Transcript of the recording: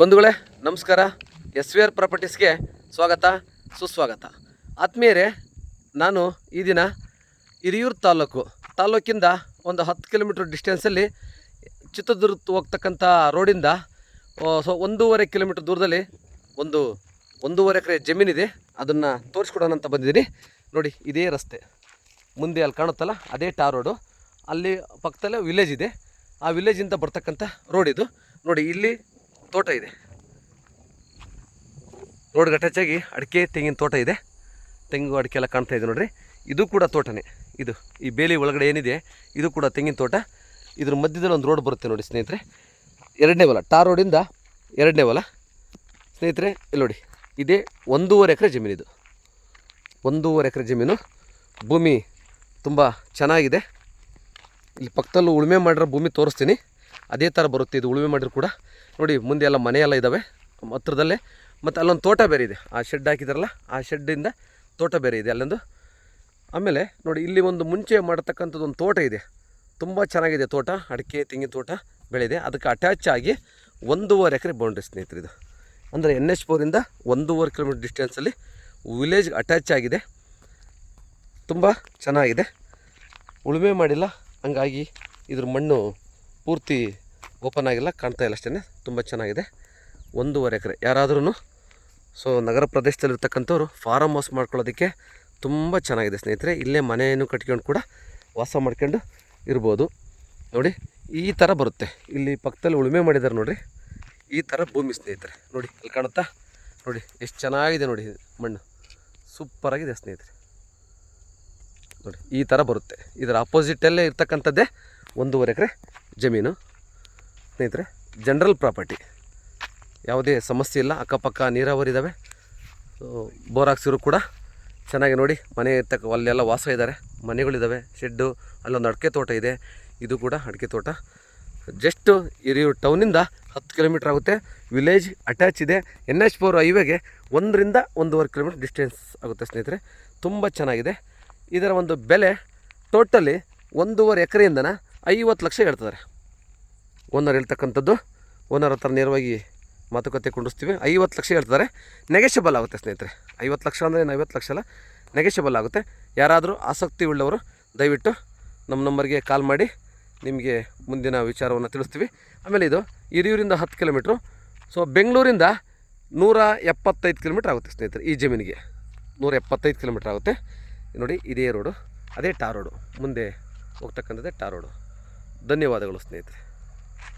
ಬಂಧುಗಳೇ, ನಮಸ್ಕಾರ. S we are ಪ್ರಾಪರ್ಟೀಸ್ಗೆ ಸ್ವಾಗತ, ಸುಸ್ವಾಗತ. ಆತ್ಮೀಯರೇ, ನಾನು ಈ ದಿನ ಹಿರಿಯೂರು ತಾಲೂಕು, ತಾಲೂಕಿಂದ ಒಂದು ಹತ್ತು ಕಿಲೋಮೀಟ್ರ್ ಡಿಸ್ಟೆನ್ಸಲ್ಲಿ ಚಿತ್ರದುರ್ಗ ಹೋಗ್ತಕ್ಕಂಥ ರೋಡಿಂದ ಸೊ, ಒಂದೂವರೆ ಕಿಲೋಮೀಟ್ರ್ ದೂರದಲ್ಲಿ ಒಂದು ಒಂದೂವರೆ ಎಕರೆ ಜಮೀನಿದೆ ಅದನ್ನು ತೋರಿಸ್ಕೊಡೋಣ ಅಂತ ಬಂದಿದ್ದೀನಿ. ನೋಡಿ, ಇದೇ ರಸ್ತೆ. ಮುಂದೆ ಅಲ್ಲಿ ಕಾಣುತ್ತಲ್ಲ, ಅದೇ ಟಾರ್ ರೋಡು. ಅಲ್ಲಿ ಪಕ್ಕದಲ್ಲೇ ವಿಲೇಜ್ ಇದೆ. ಆ ವಿಲೇಜಿಂದ ಬರ್ತಕ್ಕಂಥ ರೋಡ್ ಇದು. ನೋಡಿ, ಇಲ್ಲಿ ತೋಟ ಇದೆ. ರೋಡ್ ಗಟ್ಟಚ್ಚಾಗಿ ಅಡಿಕೆ, ತೆಂಗಿನ ತೋಟ ಇದೆ. ತೆಂಗು ಅಡಿಕೆ ಎಲ್ಲ ಕಾಣ್ತಾ ಇದೆ ನೋಡ್ರಿ. ಇದು ಕೂಡ ತೋಟನೇ. ಇದು ಈ ಬೇಲಿ ಒಳಗಡೆ ಏನಿದೆ, ಇದು ಕೂಡ ತೆಂಗಿನ ತೋಟ. ಇದ್ರ ಮಧ್ಯದಲ್ಲಿ ಒಂದು ರೋಡ್ ಬರುತ್ತೆ ನೋಡಿ ಸ್ನೇಹಿತರೆ. ಎರಡನೇ ಹೊಲ, ಟಾರ್ ರೋಡಿಂದ ಎರಡನೇ ಹೊಲ. ಸ್ನೇಹಿತರೆ, ಇಲ್ಲಿ ನೋಡಿ. ಇದೇ ಒಂದೂವರೆ ಎಕರೆ ಇದು. ಒಂದೂವರೆ ಎಕರೆ ಜಮೀನು. ಭೂಮಿ ತುಂಬ ಚೆನ್ನಾಗಿದೆ. ಇಲ್ಲಿ ಪಕ್ಕದಲ್ಲೂ ಉಳುಮೆ ಮಾಡಿರೋ ಭೂಮಿ ತೋರಿಸ್ತೀನಿ. ಅದೇ ಥರ ಬರುತ್ತೆ ಇದು ಉಳುಮೆ ಮಾಡಿದ್ರು ಕೂಡ. ನೋಡಿ, ಮುಂದೆ ಎಲ್ಲ ಮನೆಯೆಲ್ಲ ಇದ್ದಾವೆ ಹತ್ರದಲ್ಲೇ ಮತ್ತು ಅಲ್ಲೊಂದು ತೋಟ ಬೇರೆ ಇದೆ. ಆ ಶೆಡ್ ಹಾಕಿದಾರಲ್ಲ, ಆ ಶೆಡ್ಡಿಂದ ತೋಟ ಬೇರೆ ಇದೆ ಅಲ್ಲೊಂದು. ಆಮೇಲೆ ನೋಡಿ, ಇಲ್ಲಿ ಒಂದು ಮುಂಚೆ ಮಾಡತಕ್ಕಂಥದ್ದು ಒಂದು ತೋಟ ಇದೆ. ತುಂಬ ಚೆನ್ನಾಗಿದೆ ತೋಟ, ಅಡಿಕೆ, ತೆಂಗಿನ ತೋಟ ಬೆಳೆದಿದೆ. ಅದಕ್ಕೆ ಅಟ್ಯಾಚ್ ಆಗಿ ಒಂದೂವರೆ ಎಕರೆ ಬೌಂಡ್ರಿ ಸ್ನೇಹಿತರು ಇದು. ಅಂದರೆ ಎನ್ ಎಚ್ ಫೋರಿಂದ ಒಂದೂವರೆ ಕಿಲೋಮೀಟ್ರ್ ಡಿಸ್ಟೆನ್ಸಲ್ಲಿ ವಿಲೇಜ್ಗೆ ಅಟ್ಯಾಚ್ ಆಗಿದೆ. ತುಂಬ ಚೆನ್ನಾಗಿದೆ. ಉಳುಮೆ ಮಾಡಿಲ್ಲ, ಹಂಗಾಗಿ ಇದ್ರ ಮಣ್ಣು ಪೂರ್ತಿ ಓಪನ್ ಆಗಿಲ್ಲ, ಕಾಣ್ತಾ ಇಲ್ಲ ಅಷ್ಟೇ ತುಂಬ ಚೆನ್ನಾಗಿದೆ. ಒಂದೂವರೆ ಎಕರೆ. ಯಾರಾದ್ರೂ ಸೊ ನಗರ ಪ್ರದೇಶದಲ್ಲಿರ್ತಕ್ಕಂಥವ್ರು ಫಾರಮ್ ಹೌಸ್ ಮಾಡ್ಕೊಳ್ಳೋದಕ್ಕೆ ತುಂಬ ಚೆನ್ನಾಗಿದೆ ಸ್ನೇಹಿತರೆ. ಇಲ್ಲೇ ಮನೆಯನ್ನು ಕಟ್ಕೊಂಡು ಕೂಡ ವಾಸ ಮಾಡ್ಕೊಂಡು ಇರ್ಬೋದು. ನೋಡಿ, ಈ ಥರ ಬರುತ್ತೆ. ಇಲ್ಲಿ ಪಕ್ಕದಲ್ಲಿ ಉಳುಮೆ ಮಾಡಿದ್ದಾರೆ ನೋಡಿರಿ. ಈ ಥರ ಭೂಮಿ ಸ್ನೇಹಿತರೆ. ನೋಡಿ, ಅಲ್ಲಿ ಕಾಣುತ್ತಾ? ನೋಡಿ, ಎಷ್ಟು ಚೆನ್ನಾಗಿದೆ ನೋಡಿ ಮಣ್ಣು. ಸೂಪರಾಗಿದೆ ಸ್ನೇಹಿತರೆ. ನೋಡಿ, ಈ ಥರ ಬರುತ್ತೆ. ಇದರ ಅಪೋಸಿಟಲ್ಲೇ ಇರ್ತಕ್ಕಂಥದ್ದೇ ಒಂದೂವರೆ ಎಕರೆ ಜಮೀನು. ಸ್ನೇಹಿತರೆ ಜನರಲ್ ಪ್ರಾಪರ್ಟಿ ಯಾವುದೇ ಸಮಸ್ಯೆ ಇಲ್ಲ, ಅಕ್ಕಪಕ್ಕ ನೀರಾವರಿ ಇದ್ದಾವೆ ಬೋರ್ ಹಾಕ್ಸಿರು ಕೂಡ ಚೆನ್ನಾಗಿ ನೋಡಿ, ಮನೆ ತಕ್ಕ ಅಲ್ಲೆಲ್ಲ ವಾಸ ಇದ್ದಾರೆ ಮನೆಗಳಿದ್ದಾವೆ ಶೆಡ್ಡು ಅಲ್ಲೊಂದು ಅಡಿಕೆ ತೋಟ ಇದೆ. ಇದು ಕೂಡ ಅಡಿಕೆ ತೋಟ. ಜಸ್ಟು ಹಿರಿಯೂರು ಟೌನಿಂದ ಹತ್ತು ಕಿಲೋಮೀಟ್ರ್ ಆಗುತ್ತೆ. ವಿಲೇಜ್ ಅಟ್ಯಾಚ್ ಇದೆ. ಎನ್ ಎಚ್ ಫೋರ್ ಹೈವೇಗೆ ಒಂದರಿಂದ ಒಂದೂವರೆ ಕಿಲೋಮೀಟ್ರ್ ಡಿಸ್ಟೆನ್ಸ್ ಆಗುತ್ತೆ ಸ್ನೇಹಿತರೆ. ತುಂಬ ಚೆನ್ನಾಗಿದೆ. ಇದರ ಒಂದು ಬೆಲೆ ಟೋಟಲಿ ಒಂದೂವರೆ ಎಕರೆಯಿಂದನ ಐವತ್ತು ಲಕ್ಷ ಹೇಳ್ತಿದ್ದಾರೆ. ಓನರ್ ಹೇಳ್ತಕ್ಕಂಥದ್ದು, ಓನರ್ ಹತ್ರ ನೇರವಾಗಿ ಮಾತುಕತೆ ಕೊಂಡಿಸ್ತೀವಿ. ಐವತ್ತು ಲಕ್ಷ ಹೇಳ್ತಾರೆ ನೆಗೆಷಬಲ್ ಆಗುತ್ತೆ ಸ್ನೇಹಿತರೆ. ಐವತ್ತು ಲಕ್ಷ ಅಂದರೆ ಐವತ್ತು ಲಕ್ಷ ಅಲ್ಲ? ನೆಗೆಷಬಲ್ ಆಗುತ್ತೆ. ಯಾರಾದರೂ ಆಸಕ್ತಿ ಉಳ್ಳವರು, ದಯವಿಟ್ಟು ನಮ್ಮ ನಂಬರ್ಗೆ ಕಾಲ್ ಮಾಡಿ ನಿಮಗೆ ಮುಂದಿನ ವಿಚಾರವನ್ನು ತಿಳಿಸ್ತೀವಿ. ಆಮೇಲೆ ಇದು ಹಿರಿಯೂರಿಂದ ಹತ್ತು ಕಿಲೋಮೀಟ್ರು. ಸೊ ಬೆಂಗಳೂರಿಂದ ನೂರ ಎಪ್ಪತ್ತೈದು ಕಿಲೋಮೀಟ್ರ್ ಆಗುತ್ತೆ ಸ್ನೇಹಿತರೆ ಈ ಜಮೀನಿಗೆ. ನೂರ ಎಪ್ಪತ್ತೈದು ಕಿಲೋಮೀಟ್ರ್ ಆಗುತ್ತೆ. ನೋಡಿ, ಇದೇ ರೋಡು, ಅದೇ ಟಾರ್ ರೋಡು. ಮುಂದೆ ಹೋಗ್ತಕ್ಕಂಥದ್ದೇ ಟಾರ್ ರೋಡು. ಧನ್ಯವಾದಗಳು ಸ್ನೇಹಿತರೆ.